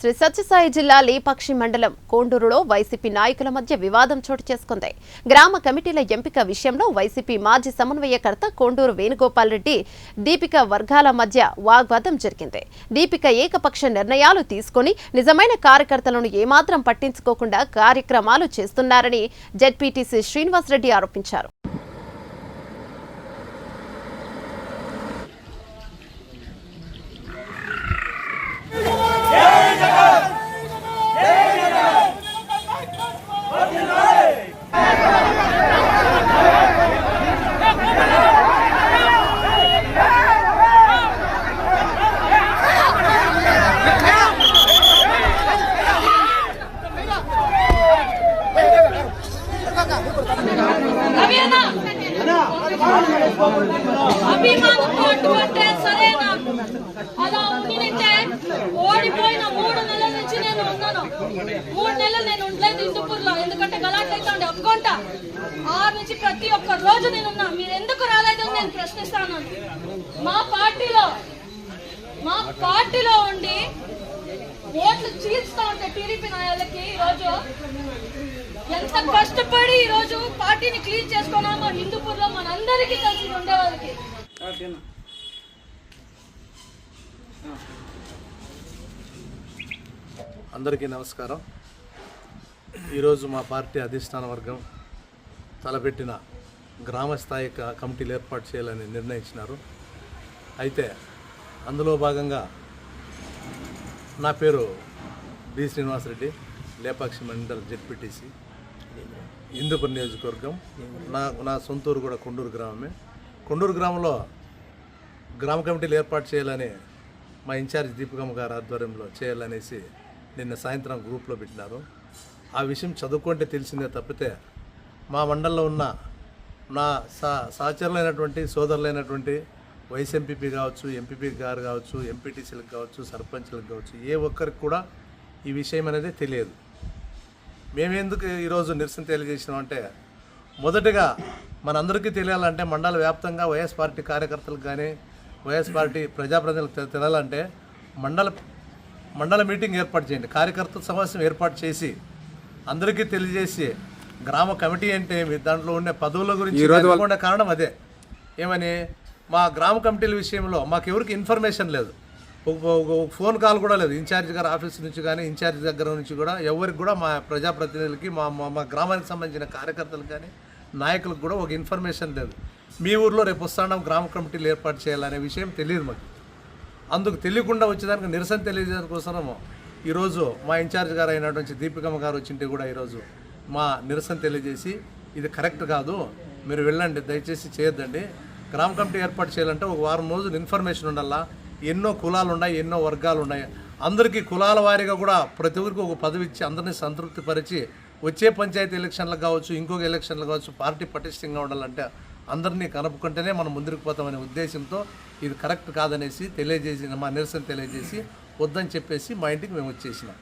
శ్రీ సత్యసాయి జిల్లా లేపాక్షి మండలం కోండూరులో వైసీపీ నాయకుల మధ్య వివాదం చోటు చేసుకుంది. గ్రామ కమిటీల ఎంపిక విషయంలో వైసీపీ మాజీ సమన్వయకర్త కోండూరు వేణుగోపాల్ రెడ్డి దీపిక వర్గాల మధ్య వాగ్వాదం జరిగింది. దీపిక ఏకపక్ష నిర్ణయాలు తీసుకొని నిజమైన కార్యకర్తలను ఏమాత్రం పట్టించుకోకుండా కార్యక్రమాలు చేస్తున్నారని జెడ్పీటీసీ శ్రీనివాసరెడ్డి ఆరోపించారు. అభిమానంతో అటువంటి సరేనా అలా ఉండినంటే ఓడిపోయిన మూడు నెలల నుంచి నేను ఉన్నాను మూడు నెలలు నేను ఉండలేదు ఇందుపూర్లో ఎందుకంటే గలాట్ అయితే ఉండే ఆరు నుంచి ప్రతి ఒక్క రోజు నేను ఉన్నా మీరు ఎందుకు రాలేదు నేను ప్రశ్నిస్తాను మా పార్టీలో మా పార్టీలో ఉండి ఓట్లు ఉంటే టీడీపీ నాయకులకి ఈరోజు ఎంత కష్టపడి ఈ రోజు పార్టీని క్లీన్ చేసుకున్నామో మనందరికీ ఉండే వాళ్ళకి అందరికీ నమస్కారం. ఈరోజు మా పార్టీ అధిష్టాన వర్గం తలపెట్టిన గ్రామ స్థాయి క- కమిటీలు ఏర్పాటు చేయాలని నిర్ణయించినారు. అయితే అందులో భాగంగా నా పేరు బి శ్రీనివాసరెడ్డి లేపాక్షి మండల్ జెడ్పీటీసీ. హిందూపూర్ నియోజకవర్గం. నా నా సొంతూరు కూడా కొండూరు గ్రామమే. కొండూరు గ్రామంలో గ్రామ కమిటీలు ఏర్పాటు చేయాలని మా ఇన్ఛార్జ్ దీపకమ్మ గారి ఆధ్వర్యంలో చేయాలనేసి నిన్న సాయంత్రం గ్రూప్లో పెట్టినారు. ఆ విషయం చదువుకుంటే తెలిసిందే తప్పితే మా మండలంలో ఉన్న నా సా సహచరులైనటువంటి సోదరులైనటువంటి వైస్ ఎంపీపీ కావచ్చు ఎంపీపీ గారు కావచ్చు ఎంపీటీసీలకు కావచ్చు సర్పంచ్లకు కావచ్చు ఏ ఒక్కరికి కూడా ఈ విషయం అనేది తెలియదు. మేమెందుకు ఈరోజు నిరసన తెలియజేసినామంటే మొదటగా మనందరికీ తెలియాలంటే మండల వ్యాప్తంగా వైఎస్ పార్టీ కార్యకర్తలకు కానీ వైఎస్ పార్టీ ప్రజాప్రతినిధులకు తె- తెలాలంటే మండల మండల మీటింగ్ ఏర్పాటు చేయండి. కార్యకర్తల సమావేశం ఏర్పాటు చేసి అందరికీ తెలియజేసి గ్రామ కమిటీ అంటే దాంట్లో ఉండే పదవుల గురించి కారణం అదే. ఏమని? మా గ్రామ కమిటీల విషయంలో మాకు ఎవరికి ఇన్ఫర్మేషన్ లేదు. ఒక ఫోన్ కాల్ కూడా లేదు. ఇన్ఛార్జ్ గారి ఆఫీస్ నుంచి కానీ ఇన్ఛార్జ్ దగ్గర నుంచి కూడా ఎవరికి కూడా మా ప్రజాప్రతినిధులకి మా మా మా గ్రామానికి సంబంధించిన కార్యకర్తలు కానీ నాయకులకు కూడా ఒక ఇన్ఫర్మేషన్ లేదు. మీ ఊర్లో రేపు వస్తాం గ్రామ కమిటీలు ఏర్పాటు చేయాలనే విషయం తెలియదు మాకు. అందుకు తెలియకుండా వచ్చేదానికి నిరసన తెలియజేయడం కోసము ఈరోజు మా ఇన్ఛార్జ్ గారు అయినటువంటి దీపికమ్మ గారు వచ్చింటే కూడా ఈరోజు మా నిరసన తెలియజేసి ఇది కరెక్ట్ కాదు మీరు వెళ్ళండి దయచేసి చేయొద్దండి. గ్రామ కమిటీ ఏర్పాటు చేయాలంటే ఒక వారం రోజులు ఇన్ఫర్మేషన్ ఉండాలా? ఎన్నో కులాలు ఉన్నాయి ఎన్నో వర్గాలు ఉన్నాయి అందరికీ కులాల వారీగా కూడా ప్రతి ఒక్కరికి ఒక పదవి ఇచ్చి అందరినీ సంతృప్తి పరిచి వచ్చే పంచాయతీ ఎలక్షన్లకు కావచ్చు ఇంకొక ఎలక్షన్లు కావచ్చు పార్టీ పటిష్టంగా ఉండాలంటే అందరినీ కలుపుకుంటేనే మనం ముందుకు పోతామనే ఉద్దేశంతో ఇది కరెక్ట్ కాదనేసి తెలియజేసి మా నిరసన తెలియజేసి వద్దని చెప్పేసి మా ఇంటికి మేము వచ్చేసినాం.